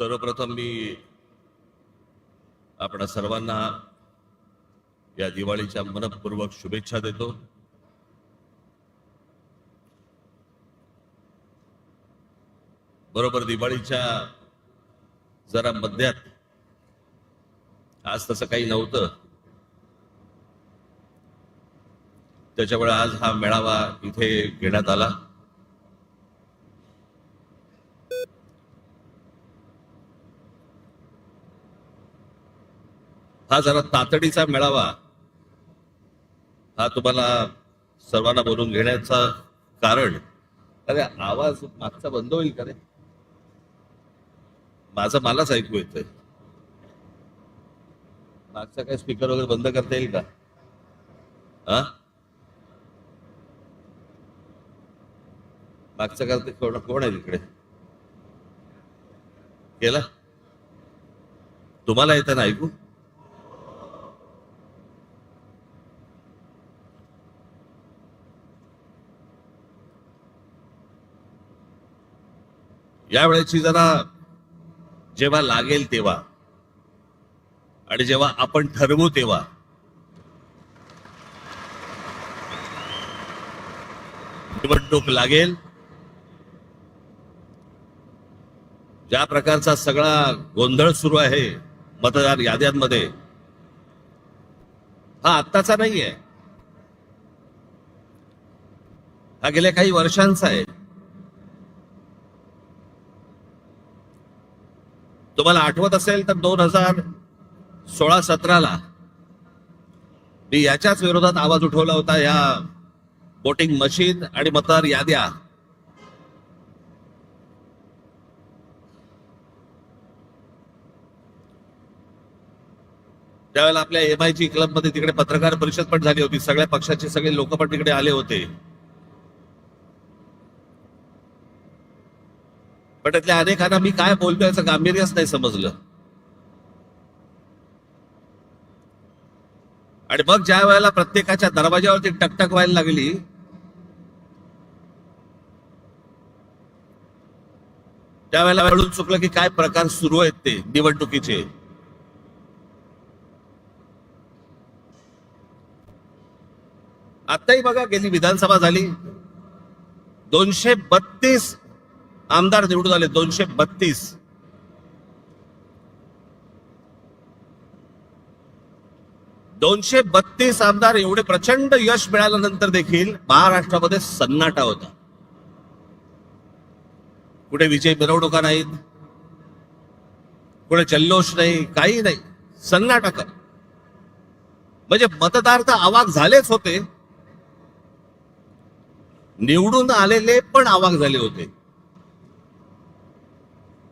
सर्वप्रथम मी आपणा सर्वांना या दिवाळीच्या मनपूर्वक शुभेच्छा देतो. बरोबर दिवाळीच्या जरा मध्यात आज तसं काही नव्हतं. त्याच्यामुळे आज हा मेळावा इथे घेण्यात आला. हा जरा तातडीचा मेळावा. हा तुम्हाला सर्वांना बोलून घेण्याचा कारण. अरे आवाज मागचा बंद होईल का रे? माझं मलाच ऐकू येतंय. मागचा काय स्पीकर वगैरे बंद करता येईल का? हा? मागचा करते कोण कोण आहे तिकडे? केला? तुम्हाला येतं ना ऐकू? यावेळेची जरा जेव्हा लागेल तेव्हा आणि जेव्हा आपण ठरवू तेव्हा. निवडणूक लागेल. ज्या प्रकारचा सगळा गोंधळ सुरू आहे मतदार याद्यांमध्ये हा आत्ताचा नाहीये. हा गेल्या काही वर्षांचा आहे. तुम्हाला आठवत असेल तर दोन हजार सोळा सतराला मी याच्याच विरोधात आवाज उठवला होता या वोटिंग मशीन आणि मतदार याद्या. त्यावेळेला आपल्या एम आय जी क्लबमध्ये तिकडे पत्रकार परिषद पण झाली होती. सगळ्या पक्षाचे सगळे लोक पण तिकडे आले होते. पण त्यातल्या अनेकांना मी काय बोलतोय याचं गांभीर्यच नाही समजलं. आणि मग ज्या वेळेला प्रत्येकाच्या दरवाजावरती टकटक व्हायला लागली त्यावेळेला वेळून चुकलं की काय प्रकार सुरू आहेत ते निवडणुकीचे. आताही बघा गेली विधानसभा झाली. दोनशे बत्तीस आमदार निवडून आले दोनशे बत्तीस. दोनशे बत्तीस आमदार एवढे प्रचंड यश मिळाल्यानंतर देखील महाराष्ट्रामध्ये सन्नाटा होता. कुठे विजय मिरवणुका नाहीत. कुठे जल्लोष नाही काही नाही. सन्नाटा कर. म्हणजे मतदार तर आवाक झालेच होते. निवडून आलेले पण आवाक झाले होते.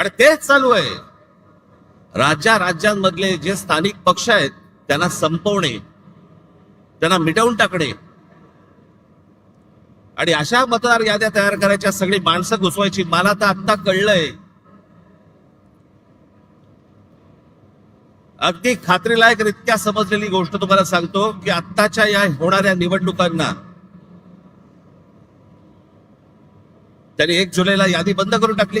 आणि तेच चालू आहे. राज्या राज्यांमधले जे स्थानिक पक्ष आहेत त्यांना संपवणे त्यांना मिटवून टाकणे. आणि अशा मतदार याद्या तयार करायच्या सगळी माणसं घुसवायची मला तर आत्ता कळलंय. अगदी खात्रीलायक रित्या समजलेली गोष्ट तुम्हाला सांगतो की आत्ताच्या या होणाऱ्या निवडणुकांना त्यांनी एक जुलैला यादी बंद करून टाकली.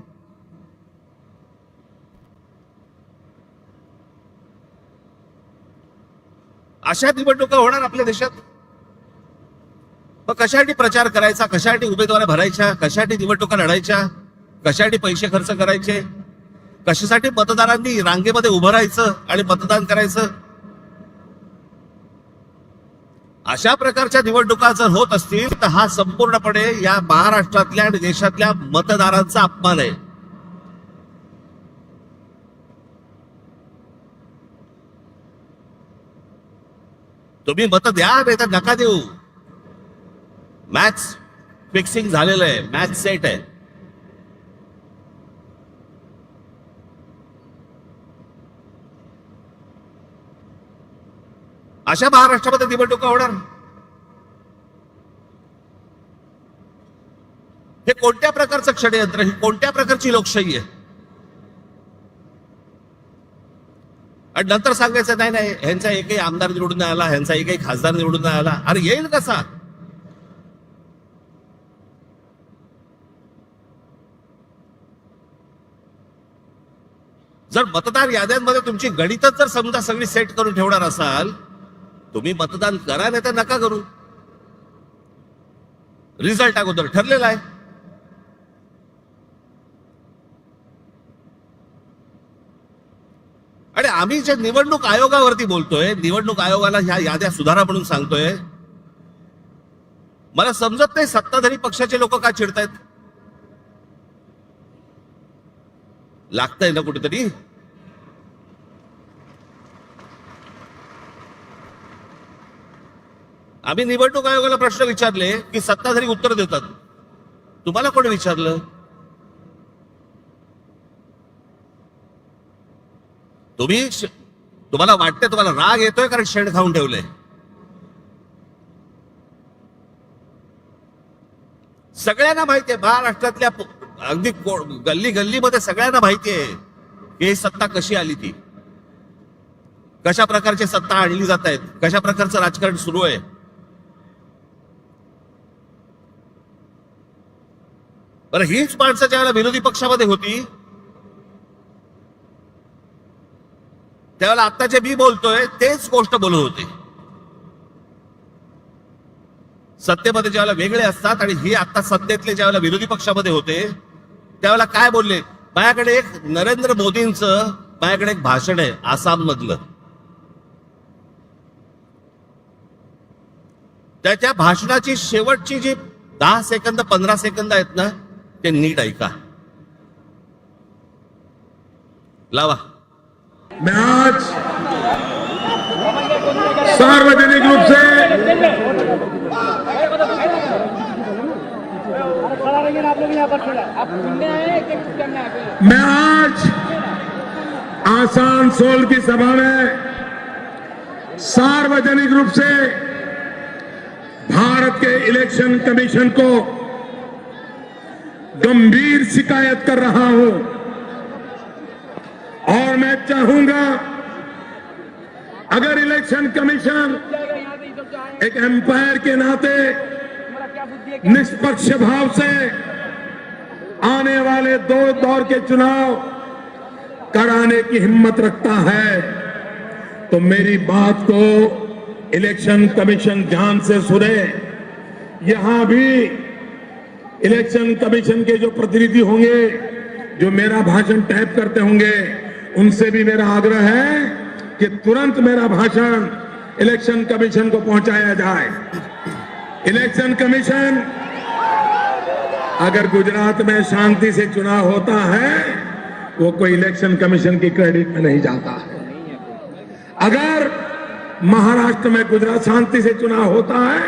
अशा निवडणुका होणार आपल्या देशात? मग कशासाठी प्रचार करायचा? कशासाठी उमेदवार भरायच्या? कशासाठी निवडणुका लढायच्या? कशासाठी पैसे खर्च करायचे? कशासाठी मतदारांनी रांगेमध्ये उभं राहायचं आणि मतदान करायचं? अशा प्रकारच्या निवडणुका जर होत असतील तर हा संपूर्णपणे या महाराष्ट्रातल्या आणि देशातल्या मतदारांचा अपमान आहे. तुम्ही मत द्या नाही तर नका देऊ. मॅच फिक्सिंग झालेलं आहे. मॅच सेट आहे. अशा महाराष्ट्रामध्ये निवडणुका होणार. हे कोणत्या प्रकारचं षडयंत्र ही कोणत्या प्रकारची लोकशाही आहे? आणि नंतर सांगायचं नाही नाही ह्यांचा एकही आमदार निवडून नाही आला ह्यांचा एकही खासदार निवडून नाही आला. अरे येईल कसा? जर मतदार याद्यांमध्ये तुमची गणितच जर समजा सगळी सेट करून ठेवणार असाल तुम्ही मतदान करा नाही तर नका करू. रिझल्ट अगोदर ठरलेला आहे. आणि आम्ही जे निवडणूक आयोगावरती बोलतोय निवडणूक आयोगाला ह्या याद्या सुधारा म्हणून सांगतोय. मला समजत नाही सत्ताधारी पक्षाचे लोक का चिडतायत. लागतंय ना कुठेतरी? आम्ही निवडणूक आयोगाला प्रश्न विचारले की सत्ताधारी उत्तर देतात. तुम्हाला कोणी विचारलं? तुम्ही तुम्हाला वाटतंय तुम्हाला राग येतोय कारण शेण खाऊन ठेवलंय. सगळ्यांना माहितीये महाराष्ट्रातल्या अगदी गल्ली गल्लीमध्ये सगळ्यांना माहितीये की सत्ता कशी आली ती. कशा प्रकारची सत्ता आणली जात आहेत कशा प्रकारचं राजकारण सुरू आहे. बरं हीच माणसं ज्यावेळेला विरोधी पक्षामध्ये होती त्यावेळेला आता जे मी बोलतोय तेच गोष्ट बोलत होते. सत्तेमध्ये ज्यावेळेला वेगळे असतात आणि ही आता सत्तेतले ज्यावेळेला विरोधी पक्षामध्ये होते त्यावेळेला काय बोलले? माझ्याकडे एक नरेंद्र मोदींचं माझ्याकडे एक भाषण आहे आसाम मधलं त्याच्या भाषणाची शेवटची जी दहा सेकंद पंधरा सेकंद आहेत ना ते नीट ऐका. लावा. मैं आज सार्वजनिक रूप से। खड़ा रहिए ना आप लोग यहाँ पर खड़ा आप सुनने आए हैं कि कुछ करना है पहले मैं आज आसानसोल की सभा में सार्वजनिक रूप से भारत के इलेक्शन कमीशन को गंभीर शिकायत कर रहा हूं। और मैं चाहूँगा, अगर इलेक्शन कमीशन एक एम्पायर के नाते निष्पक्ष भाव से आने वाले दो दौर के चुनाव कराने की हिम्मत रखता है तो मेरी बात को इलेक्शन कमीशन ध्यान से सुने। यहाँ भी इलेक्शन कमीशन के जो प्रतिनिधि होंगे, जो मेरा भाषण टाइप करते होंगे उनसे भी मेरा आग्रह है कि तुरंत मेरा भाषण इलेक्शन कमीशन को पहुँचाया जाए। इलेक्शन कमीशन, अगर गुजरात में शांति से चुनाव होता है, वो कोई इलेक्शन कमीशन की क्रेडिट में नहीं जाता है। अगर महाराष्ट्र में गुजरात शांति से चुनाव होता है,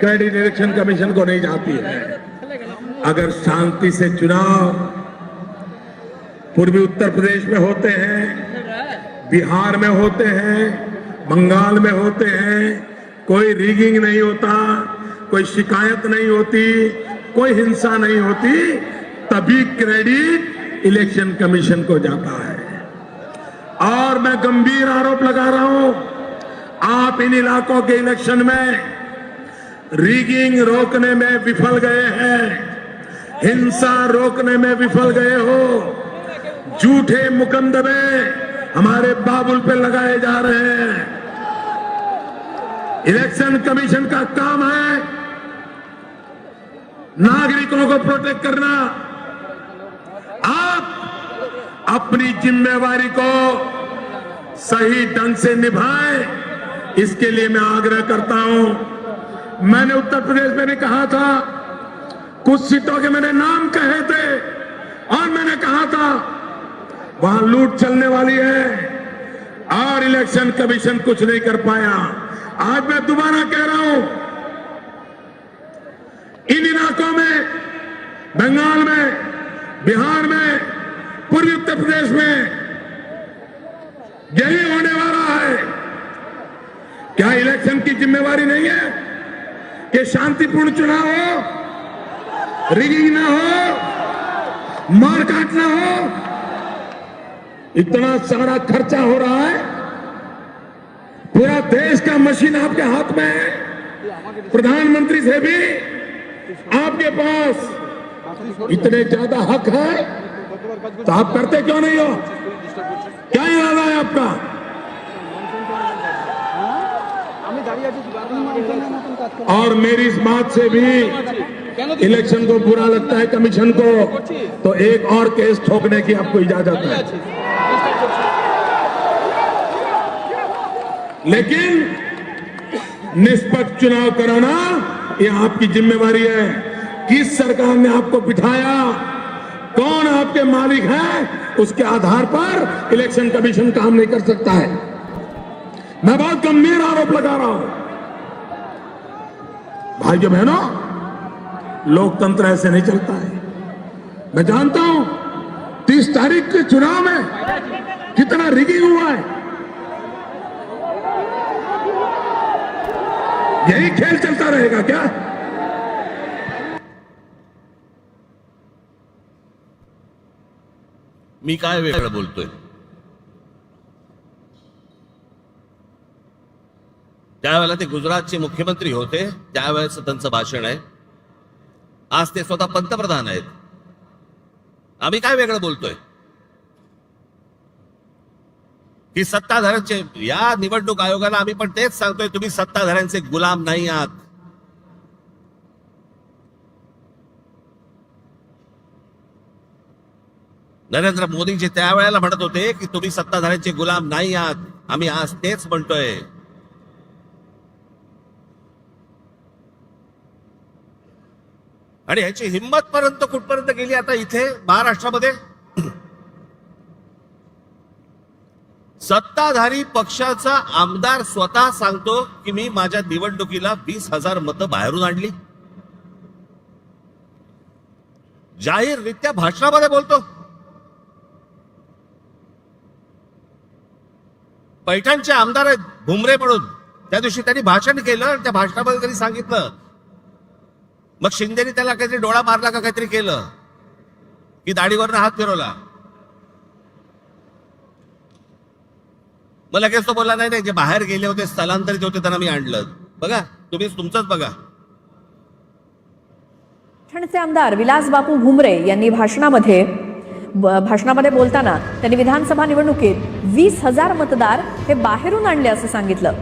क्रेडिट इलेक्शन कमीशन को नहीं जाती है। अगर शांति से चुनाव पूर्वी उत्तर प्रदेश में होते हैं, बिहार में होते हैं, बंगाल में होते हैं। कोई रिगिंग नहीं होता, कोई शिकायत नहीं होती, कोई हिंसा नहीं होती, तभी क्रेडिट इलेक्शन कमीशन को जाता है। और मैं गंभीर आरोप लगा रहा हूँ, आप इन इलाकों के इलेक्शन में रिगिंग रोकने में विफल गए हैं, हिंसा रोकने में विफल गए हो। झूठे मुकदमे हमारे बाबुल पे लगाए जा रहे हैं। इलेक्शन कमीशन का काम है नागरिकों को प्रोटेक्ट करना। आप अपनी जिम्मेवारी को सही ढंग से निभाए, इसके लिए मैं आग्रह करता हूँ। मैंने उत्तर प्रदेश में भी कहा था, कुछ सीटों के मैंने नाम कहे थे और मैंने कहा था वहाँ लूट चलने वाली है। और इलेक्शन कमीशन कुछ नहीं कर पाया। आज मैं दोबारा कह रहा हूँ, इन इलाकों में, बंगाल में, बिहार में, पूर्वी उत्तर प्रदेश में यही होने वाला है। क्या इलेक्शन की जिम्मेवारी नहीं है कि शांतिपूर्ण चुनाव हो रिगिंग ना हो, मारकाट ना हो इतना सारा खर्चा हो रहा है। पूरा देश का मशीन आपके हाथ में है। प्रधानमंत्री से भी आपके पास इतने ज़्यादा हक है। तो आप करते क्यों नहीं हो? क्या इरादा है आपका? और मेरी इस बात से भी इलेक्शन को बुरा लगता है कमीशन को तो एक और केस ठोकने की आपको इजाज़त है। लेकिन निष्पक्ष चुनाव कराना ये आपकी जिम्मेवारी है। किस सरकार ने आपको बिठाया? कौन आपके मालिक है? उसके आधार पर इलेक्शन कमीशन काम नहीं कर सकता है। मैं बहुत गंभीर आरोप लगा रहा हूँ। भाइयों बहनों, लोकतंत्र ऐसे नहीं चलता है। मैं जानता हूँ, तीस तारीख के चुनाव में कितना रिगिंग हुआ है। यही खेल चलता रहेगा क्या? मी काय वेगळं बोलतोय? त्यावेळेला ते गुजरातचे मुख्यमंत्री होते त्यावेळेस त्यांचं भाषण आहे. आज ते स्वतः पंतप्रधान आहेत. आम्ही काय वेगळं बोलतोय? की सत्ताधाऱ्यांचे या निवडणूक आयोगाला आम्ही पण तेच सांगतोय तुम्ही सत्ताधाऱ्यांचे गुलाम नाही आहात. नरेंद्र मोदीजी त्यावेळेला म्हणत होते की तुम्ही सत्ताधाऱ्यांचे गुलाम नाही आहात. आम्ही आज तेच म्हणतोय. आणि ह्याची हिंमत पर्यंत कुठपर्यंत गेली आता इथे महाराष्ट्रामध्ये? सत्ताधारी पक्षाचा आमदार स्वतः सांगतो की मी माझ्या निवडणुकीला वीस हजार मतं बाहेरून आणली. जाहीररित्या भाषणामध्ये बोलतो. पैठणचे आमदार आहेत भुमरे म्हणून. त्या दिवशी त्यांनी भाषण केलं आणि त्या भाषणामध्ये त्यांनी सांगितलं. मग शिंदेनी त्याला काहीतरी डोळा मारला का काहीतरी केलं? की दाढीवरनं हात फिरवला. मग लगेच तो बोलला नाही नाही जे बाहेर गेले होते स्थलांतरित होते त्यांना मी आणलं. बघा तुम्ही तुमचंच बघा. पैठणचे आमदार विलास बापू भुमरे यांनी भाषणामध्ये भाषणामध्ये बोलताना त्यांनी विधानसभा निवडणुकीत वीस हजार मतदार हे बाहेरून आणले असं सांगितलं.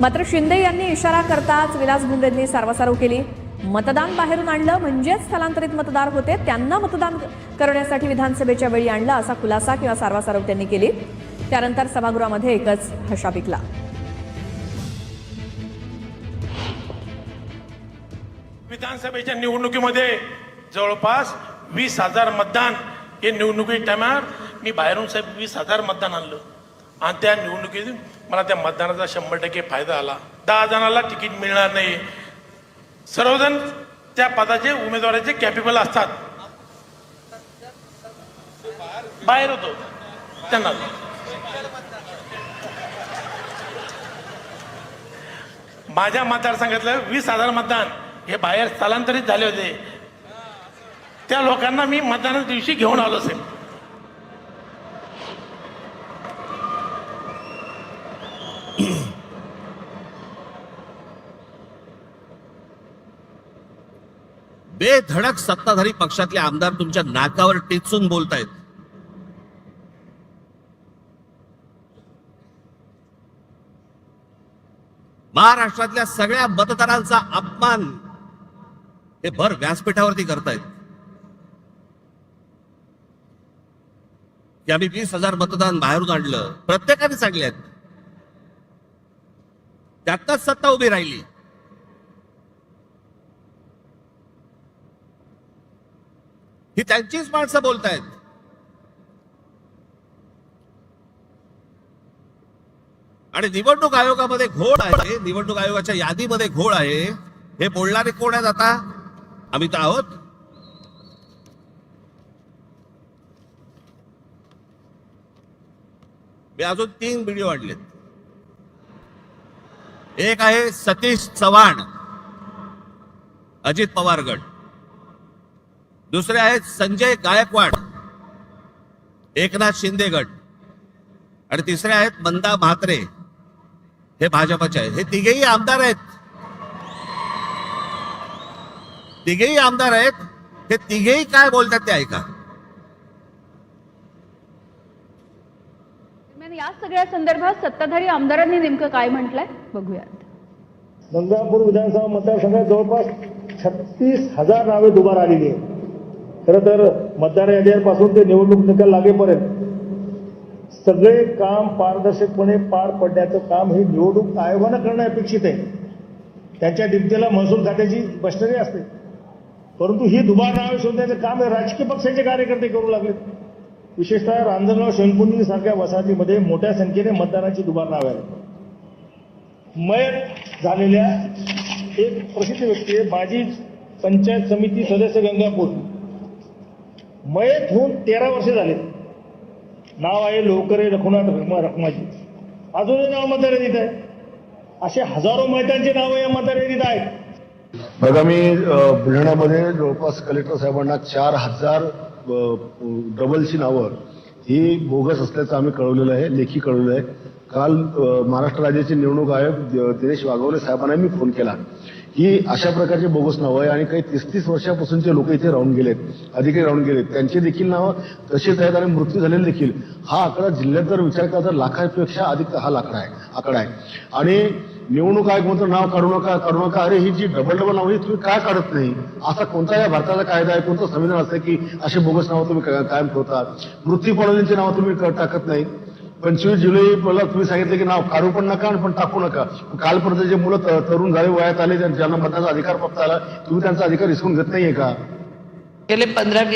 मात्र शिंदे यांनी इशारा करताच विलास भुमरेंनी सारवासारव केली. मतदान बाहेरून आणलं म्हणजेच स्थलांतरित मतदार होते त्यांना मतदान करण्यासाठी विधानसभेच्या वेळी आणलं असा खुलासा किंवा सारवासारव त्यांनी केली. त्यानंतर सभागृहामध्ये एकच हशा पिकला. विधानसभेच्या निवडणुकीमध्ये जवळपास वीस हजार मतदान हे निवडणुकी टायमार मी बाहेरून साहेब वीस हजार मतदान आणलं. आणि त्या निवडणुकीत मला त्या मतदानाचा शंभर टक्के फायदा आला. दहा जणांना तिकीट मिळणार नाही. सर्वजण त्या पदाचे उमेदवाराचे कॅपेबल असतात. बाहेर होतो. त्यांना. माझ्या मतदारसंघातलं वीस हजार मतदान हे बाहेर स्थलांतरित झाले होते. त्या लोकांना मी मतदानाच्या दिवशी घेऊन आलो असेल बेधडक सत्ताधारी पक्षातले आमदार तुमच्या नाकावर टेचून बोलतायत. महाराष्ट्रातल्या सगळ्या मतदारांचा अपमान हे भर व्यासपीठावरती करतायत. की आम्ही वीस हजार मतदान बाहेरून आणलं. प्रत्येकाने सांगल्यात त्यातच सत्ता उभी राहिली. ही त्यांचीच माणसं बोलतायत. आणि निवडणूक आयोगामध्ये घोळ आहे. निवडणूक आयोगाच्या यादीमध्ये घोळ आहे. हे बोलणारे कोण आहेत आता? आम्ही तर आहोत मी अजून तीन व्हिडिओ आणलेत. एक आहे सतीश चव्हाण अजित पवार गट दुसरे आहेत संजय गायकवाड एकनाथ शिंदे गट आणि तिसरे आहेत मंदा म्हात्रे. हे भाजपचे आहेत. हे तिघेही आमदार आहेत. तिघेही आमदार आहेत. हे तिघेही काय बोलतात ते ऐका. या सगळ्या संदर्भात सत्ताधारी आमदारांनी नेमकं काय म्हटलंय? बघूयात गंगापूर विधानसभा मतदारसंघात जवळपास छत्तीस हजार नावे दुबार आलेली आहेत. खरं तर मतदार यादीपासून ते निवडणूक निकाल लागेपर्यंत सगळे काम पारदर्शकपणे पार पडण्याचं काम हे निवडणूक आयोगानं करणं अपेक्षित आहे. त्यांच्या डिप्टीला महसूल खात्याची मशिनरी असते. परंतु ही दुबार नावे शोधण्याचं काम हे राजकीय पक्षाचे कार्यकर्ते करू लागलेत विशेषतः रांजणगाव शेणकुंडी सारख्या वसाहतीमध्ये मोठ्या संख्येने मतदानाची दुबार नावे आहेत. मयत झालेल्या एक प्रसिद्ध व्यक्ती आहे माजी पंचायत समिती सदस्य गंगापूर. मयत होऊन तेरा वर्षे झाले. नाव आहे लोकरे रघुनाथ रखमा रखमाजी. अजूनही नाव मतदार आहे. असे हजारो मैत्यांची नावं या मतदार यादीत आहेत. बघा मी बुलढाण्यामध्ये जवळपास कलेक्टर साहेबांना चार हजार डबलची नावं. ही बोगस असल्याचं आम्ही कळवलेलं आहे लेखी कळवलं आहे. काल महाराष्ट्र राज्याचे निवडणूक आयोग दिनेश वाघवले साहेबांना मी फोन केला. ही अशा प्रकारची बोगस नावं आहे. आणि काही तीस तीस वर्षापासूनचे लोक इथे राहून गेलेत अधिकारी राहून गेलेत. त्यांची देखील नावं तशीच आहेत आणि मृत्यू झालेले देखील. हा आकडा जिल्ह्यात जर विचार केला तर लाखापेक्षा अधिक हा लाकडा आहे आकडा आहे. आणि निवडणूक आयोग म्हणतो नाव काढू नका काढू नका. अरे ही जी डबल डबल नाव ही तुम्ही काय काढत नाही? असा कोणता या भारताचा कायदा आहे कोणतं संविधान असतं की असे बोगस नावं तुम्ही कायम ठेवता? मृत्यू पडवलींची नावं तुम्ही टाकत नाही? पंचवीस जुलै मला तुम्ही सांगितलं की नाव काढू पण नका आणि पण टाकू नका. कालपर्यंत जे मुलं तरुण झाले वयात आले ज्यांना मतदानाचा अधिकार प्राप्त आला तुम्ही त्यांचा अधिकार हिसकून घेत नाहीये का? गेले पंधरा